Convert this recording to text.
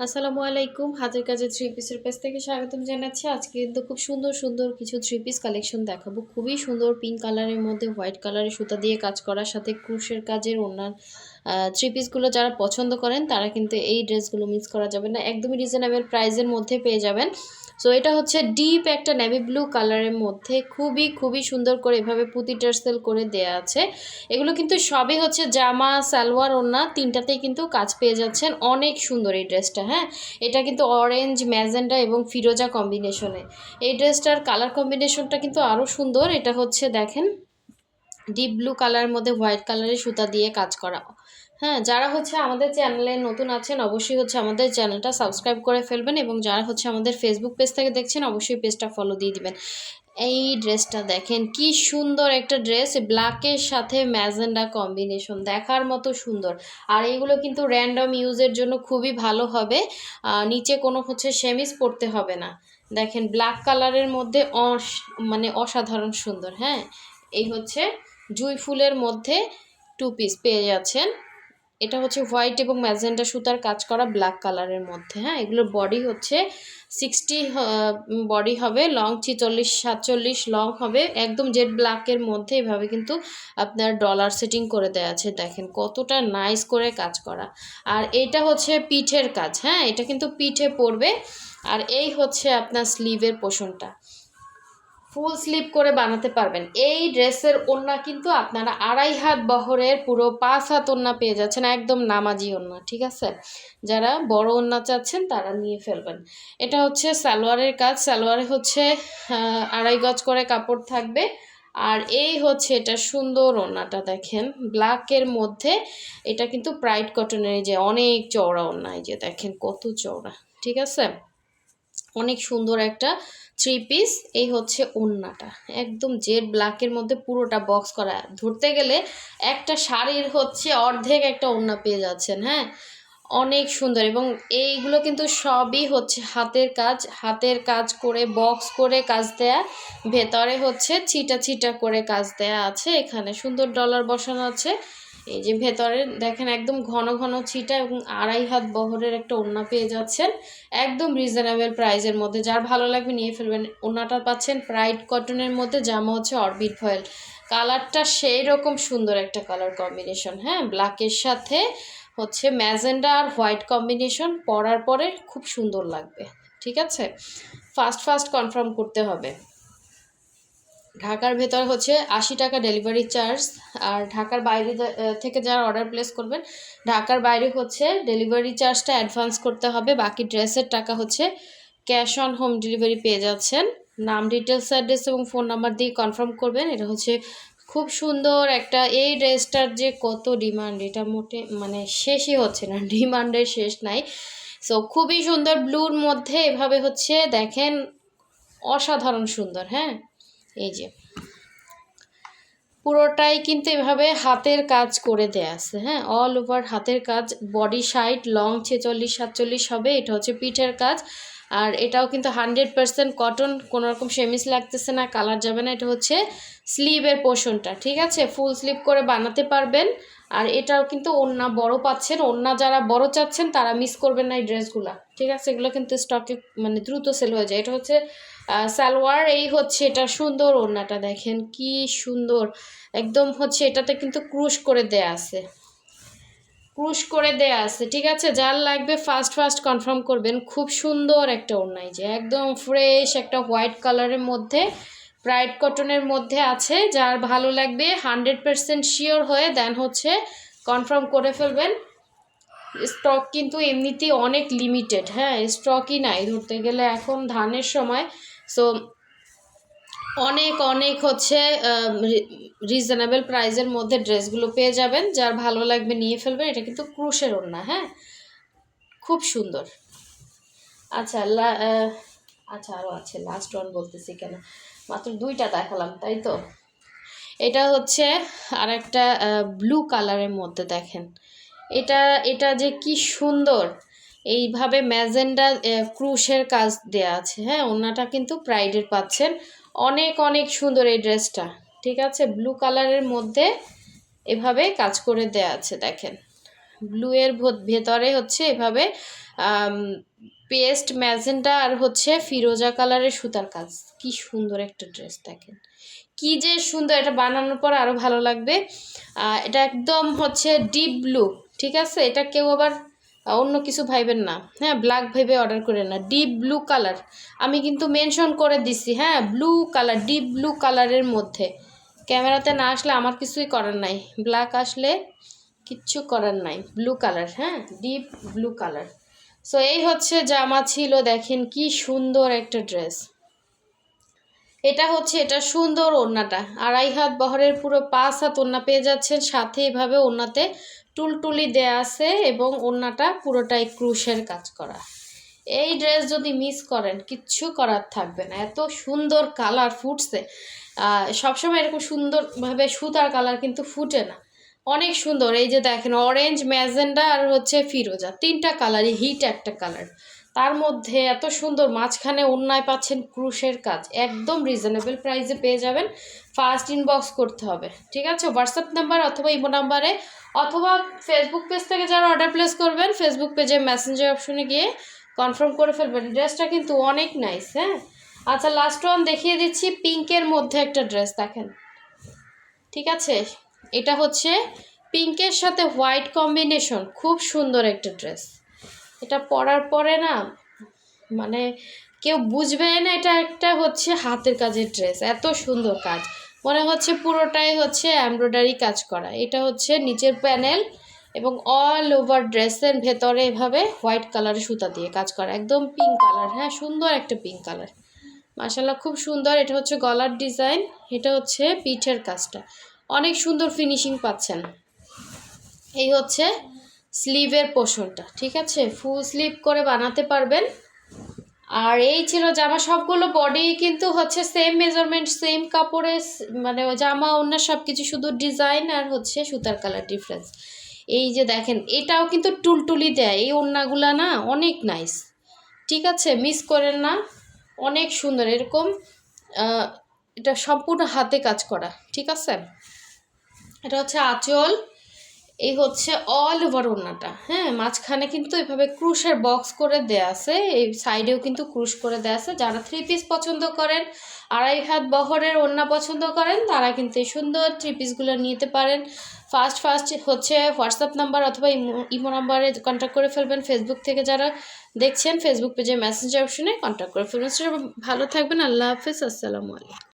আসসালামু আলাইকুম। হাতের কাজে থ্রি পিসের পেজ থেকে স্বাগতম জানাচ্ছি। আজকে কিন্তু খুব সুন্দর সুন্দর কিছু থ্রি পিস কালেকশন দেখাবো। খুবই সুন্দর পিঙ্ক কালারের মধ্যে হোয়াইট কালারের সুতা দিয়ে কাজ করার সাথে ক্রুশের কাজের অন্যান্য থ্রি পিসগুলো যারা পছন্দ করেন, তারা কিন্তু এই ড্রেসগুলো মিস করা যাবে না। একদমই রিজনেবল প্রাইসের মধ্যে পেয়ে যাবেন। সো এটা হচ্ছে ডিপ একটা নেভি ব্লু কালারের মধ্যে খুবই খুবই সুন্দর করে এভাবে পুঁতি টার্সেল করে দেয়া আছে। এগুলো কিন্তু সবই হচ্ছে জামা, সালোয়ার, ওড়না, তিনটাতেই কিন্তু কাজ পেয়ে যাচ্ছেন। অনেক সুন্দর এই ড্রেসটা হ্যাঁ? এটা কিন্তু অরেঞ্জ ম্যাজেন্ডা এবং ফিরোজা কম্বিনেশনে এই ড্রেসটার কালার কম্বিনেশনটা কিন্তু আরও সুন্দর। এটা হচ্ছে দেখেন ডিপ ব্লু কালারের মধ্যে হোয়াইট কালারের সুতা দিয়ে কাজ করা। হ্যাঁ যারা হচ্ছে আমাদের চ্যানেলে নতুন আছেন, অবশ্যই হচ্ছে আমাদের চ্যানেলটা সাবস্ক্রাইব করে ফেলবেন এবং যারা হচ্ছে আমাদের ফেসবুক পেজ থেকে দেখছেন, অবশ্যই পেজটা ফলো দিয়ে দিবেন। এই ড্রেসটা দেখেন, কি সুন্দর একটা ড্রেস ব্ল্যাকের সাথে ম্যাজেন্ডা কম্বিনেশন দেখার মতো সুন্দর। আর এইগুলো কিন্তু র্যান্ডম ইউজের জন্য খুবই ভালো হবে নিচে কোনো হচ্ছে সেমিস পড়তে হবে না। দেখেন ব্ল্যাক কালারের মধ্যে অস মানে অসাধারণ সুন্দর হ্যাঁ? এই হচ্ছে জুই ফুলের মধ্যে টু পিস পেয়ে যাচ্ছেন। এটা হচ্ছে হোয়াইট এবং ম্যাজেন্ডা সুতার কাজ করা ব্ল্যাক কালারের মধ্যে হ্যাঁ? এগুলোর বডি হচ্ছে সিক্সটি বডি হবে লং ছিচল্লিশ, সাতচল্লিশ লং হবে একদম জেড ব্ল্যাকের মধ্যে। এভাবে কিন্তু আপনার ডলার সেটিং করে দেওয়া আছে, দেখেন কতটা নাইস করে কাজ করা। আর এটা হচ্ছে পিঠের কাজ হ্যাঁ? এটা কিন্তু পিঠে পড়বে আর এই হচ্ছে আপনার স্লিভের পোষণটা। ফুল স্লিপ করে বানাতে পারবেন। এই ড্রেসের ওড়না কিন্তু আপনারা আড়াই হাত বহরের পুরো পাঁচ হাত ওড়না পেয়ে যাচ্ছেন, একদম নামাজি ওড়না, ঠিক আছে? যারা বড় ওড়না চাচ্ছেন তারা নিয়ে ফেলবেন। এটা হচ্ছে সালোয়ারের কাজ, সালোয়ারে হচ্ছে আড়াই গজ করে কাপড় থাকবে। আর এই হচ্ছে এটা সুন্দর ওড়নাটা দেখেন ব্ল্যাকের মধ্যে। এটা কিন্তু প্রাইড কটনের যে অনেক চওড়া ওড়না, এই যে দেখেন কত চওড়া, ঠিক আছে? অনেক সুন্দর একটা থ্রি পিস এই হচ্ছে ওড়নাটা একদম জেড ব্ল্যাকের মধ্যে পুরোটা বক্স করা। ধরতে গেলে একটা শাড়ির হচ্ছে অর্ধেক একটা ওড়না পেয়ে যাচ্ছেন হ্যাঁ? অনেক সুন্দর এবং এইগুলো কিন্তু সবই হচ্ছে হাতের কাজ। হাতের কাজ করে বক্স করে কাজ দেয়া। ভেতরে হচ্ছে ছিটা ছিটা করে কাজ দেয়া আছে এখানে। সুন্দর ডলার বসানো আছে। এই যে ভেতরে দেখেন একদম ঘন ঘন ছিটা এবং আড়াই হাত বহরের একটা ওড়না পেয়ে যাচ্ছেন। একদম রিজনেবল প্রাইসের মধ্যে। যার ভালো লাগবে নিয়ে ফেলবেন। ওড়নাটা পাচ্ছেন প্রাইড কটনের মধ্যে জামা হচ্ছে অরবিট ফয়েল কালারটা সেই রকম সুন্দর একটা কালার কম্বিনেশন হ্যাঁ? ব্ল্যাকের সাথে হচ্ছে ম্যাজেন্ডা আর হোয়াইট কম্বিনেশন পরার পরে খুব সুন্দর লাগবে, ঠিক আছে? ফাস্ট ফাস্ট কনফার্ম করতে হবে। ঢাকার ভেতর হচ্ছে আশি টাকা ডেলিভারি চার্জ আর ঢাকার বাইরে থেকে যারা অর্ডার প্লেস করবেন, ঢাকার বাইরে হচ্ছে ডেলিভারি চার্জটা অ্যাডভান্স করতে হবে। বাকি ড্রেসের টাকা হচ্ছে ক্যাশ অন হোম ডেলিভারি পেয়ে যাচ্ছেন। নাম ডিটেলস অ্যাড্রেস এবং ফোন নাম্বার দিয়ে কনফার্ম করবেন। এটা হচ্ছে খুব সুন্দর একটা, এই ড্রেসটার যে কত ডিমান্ড এটা মোটে মানে শেষই হচ্ছে না ডিমান্ডের শেষ নাই। সো খুবই সুন্দর ব্লুর মধ্যে এভাবে হচ্ছে, দেখেন অসাধারণ সুন্দর হ্যাঁ? এই যে। পুরোটাই কিন্তু এভাবে হাতের কাজ করে দেয়া আছে হ্যাঁ? অল ওভার হাতের কাজ বডি সাইড লং ছেচল্লিশ, সাতচল্লিশ হবে, এটা হচ্ছে পিঠের কাজ। আর এটাও কিন্তু হান্ড্রেড পারসেন্ট কটন কোনোরকম সেমিস লাগতেছে না কালার যাবে না, এটা হচ্ছে স্লিভের পোর্শনটা ঠিক আছে? ফুল স্লিভ করে বানাতে পারবেন। আর এটাও কিন্তু ওন্না বড় পাচ্ছেন ওন্না যারা বড় চাচ্ছেন, তারা মিস করবেন না এই ড্রেসগুলো ঠিক আছে? এগুলো কিন্তু স্টকে মানে দ্রুত সেল হয়ে যায়। এটা হচ্ছে সালোয়ার, এই হচ্ছে এটা সুন্দর ওড়নাটা, দেখেন কি সুন্দর। একদম হচ্ছে এটাতে কিন্তু ক্রুশ করে দেয়া আছে। ক্রুশ করে দেয়া আছে, ঠিক আছে? যার লাগবে ফার্স্ট ফার্স্ট কনফার্ম করবেন। খুব সুন্দর একটা ওড়নাই যে, একদম ফ্রেশ একটা হোয়াইট কালারের মধ্যে ব্রাইট কটনের মধ্যে আছে। যার ভালো লাগবে হান্ড্রেড পারসেন্ট শিওর হয়ে দেন হচ্ছে কনফার্ম করে ফেলবেন। স্টক কিন্তু এমনিতেই অনেক লিমিটেড হ্যাঁ? স্টকই নাই। ধরতে গেলে এখন ধানের সময় সো অনেক অনেক হচ্ছে রিজনেবল প্রাইজের মধ্যে ড্রেসগুলো পেয়ে যাবেন। যার ভালো লাগবে নিয়ে ফেলবেন। এটা কিন্তু ক্রুশের ওড়না হ্যাঁ? খুব সুন্দর। আচ্ছা আচ্ছা আরও আছে। লাস্ট ওয়ান বলতেছি কেন? মাত্র দুইটা দেখালাম, তাই তো? এটা হচ্ছে আর একটা ব্লু কালারের মধ্যে দেখেন। এটা এটা যে কি সুন্দর! এইভাবে ম্যাজেন্ডা ক্রুশের কাজ দেয়া আছে। হ্যাঁ ওনাটা কিন্তু প্রাইডের পাচ্ছেন। অনেক অনেক সুন্দর এই ড্রেসটা, ঠিক আছে? ব্লু কালারের মধ্যে এভাবে কাজ করে দেয়া আছে, দেখেন। ব্লু এর ভেতরে হচ্ছে এভাবে পেস্ট ম্যাজেন্টা আর হচ্ছে ফিরোজা কালারের সুতার কাজ। কি সুন্দর একটা ড্রেস, দেখেন। কি যে সুন্দর, এটা বানানোর পর আরও ভালো লাগবে। এটা একদম হচ্ছে ডিপ ব্লু, ঠিক আছে? এটা কেউ আবার অন্য কিছু ভাইবেন না। হ্যাঁ ব্ল্যাক ভেবে অর্ডার করে না। ডিপ ব্লু কালার আমি কিন্তু মেনশন করে দিছি হ্যাঁ ব্লু কালার ডিপ ব্লু কালারের মধ্যে। ক্যামেরাতে না আসলে আমার কিছুই করার নাই। ব্ল্যাক আসলে কিচ্ছু করার নাই। ব্লু কালার হ্যাঁ ডিপ ব্লু কালার সো এই হচ্ছে জামা ছিল, দেখেন কি সুন্দর একটা ড্রেস এটা হচ্ছে, এটা সুন্দর ওড়নাটা। আড়াই হাত বহরের পুরো পাঁচ হাত ওড়না পেয়ে যাচ্ছেন। সাথে এভাবে ওড়নাতে টুলটুলি দেয়া আছে এবং ওড়নাটা পুরোটাই ক্রুশের কাজ করা। এই ড্রেস যদি মিস করেন, কিচ্ছু করার থাকবে না। এত সুন্দর কালার ফুটছে। সবসময় এরকম সুন্দরভাবে সুতার কালার কিন্তু ফুটে না। অনেক সুন্দর। এই যে দেখেন, অরেঞ্জ ম্যাজেন্ডা আর হচ্ছে ফিরোজা। তিনটা কালারই, হিট একটা কালার। তার মধ্যে এত সুন্দর মাঝখানে অন্যায় পাচ্ছেন ক্রুশের কাজ। একদম রিজনেবল প্রাইসে পেয়ে যাবেন। ফার্স্ট ইনবক্স করতে হবে। ঠিক আছে? হোয়াটসঅ্যাপ নাম্বার অথবা ইমো নাম্বারে অথবা ফেসবুক পেজ থেকে যারা অর্ডার প্লেস করবেন ফেসবুক পেজে মেসেঞ্জার অপশনে গিয়ে কনফার্ম করে ফেলবেন। ড্রেসটা কিন্তু অনেক নাইস হ্যাঁ? আচ্ছা লাস্ট ওয়ান দেখিয়ে দিচ্ছি। পিঙ্কের মধ্যে একটা ড্রেস দেখেন। ঠিক আছে? এটা হচ্ছে পিঙ্কের সাথে হোয়াইট কম্বিনেশন খুব সুন্দর একটা ড্রেস এটা পরার পরে না মানে কেউ বুঝবে না এটা একটা হচ্ছে হাতের কাজের ড্রেস, এত সুন্দর কাজ। মনে হচ্ছে পুরোটাই হচ্ছে এমব্রয়ডারি কাজ করা। এটা হচ্ছে নিচের প্যানেল এবং অল ওভার ড্রেসের ভেতরে এভাবে হোয়াইট কালারের সুতা দিয়ে কাজ করা। একদম পিঙ্ক কালার হ্যাঁ সুন্দর একটা পিঙ্ক কালার মাশাল্লাহ খুব সুন্দর। এটা হচ্ছে গলার ডিজাইন এটা হচ্ছে পিঠের কাজটা। অনেক সুন্দর ফিনিশিং পাচ্ছেন। এই হচ্ছে স্লিভের পোর্শনটা ঠিক আছে? ফুল স্লিভ করে বানাতে পারবেন। আর এই ছিল জামা, সবগুলো বডি কিন্তু হচ্ছে সেম মেজারমেন্ট সেম কাপড়ে মানে জামা, অন্য সব কিছু শুধু ডিজাইন আর হচ্ছে সুতার কালার ডিফারেন্স এই যে দেখেন, এটাও কিন্তু টুলটুলি দেয়। এই ওড়নাগুলা না অনেক নাইস ঠিক আছে? মিস করেন না। অনেক সুন্দর। এরকম এটা সম্পূর্ণ হাতে কাজ করা। ঠিক আছে? এটা হচ্ছে আঁচল। এই হচ্ছে অল ওভার ওড়নাটা। হ্যাঁ মাঝখানে কিন্তু এভাবে ক্রুশের বক্স করে দেয়া আছে, এই সাইডেও কিন্তু ক্রুশ করে দেয়া আছে। যারা থ্রি পিস পছন্দ করেন, আড়াই হাত বহরের ওড়না পছন্দ করেন, তারা কিন্তু এই সুন্দর থ্রি পিসগুলো নিতে পারেন। ফার্স্ট ফার্স্ট হচ্ছে হোয়াটসঅ্যাপ নাম্বার অথবা ইমো ইমো নাম্বারে কন্ট্যাক্ট করে ফেলবেন। ফেসবুক থেকে যারা দেখছেন ফেসবুক পেজে মেসেঞ্জার অপশনে কন্ট্যাক্ট করে ফেলবেন। সেটা ভালো থাকবেন। আল্লাহ হাফিজ। আসসালামু আলাইকুম।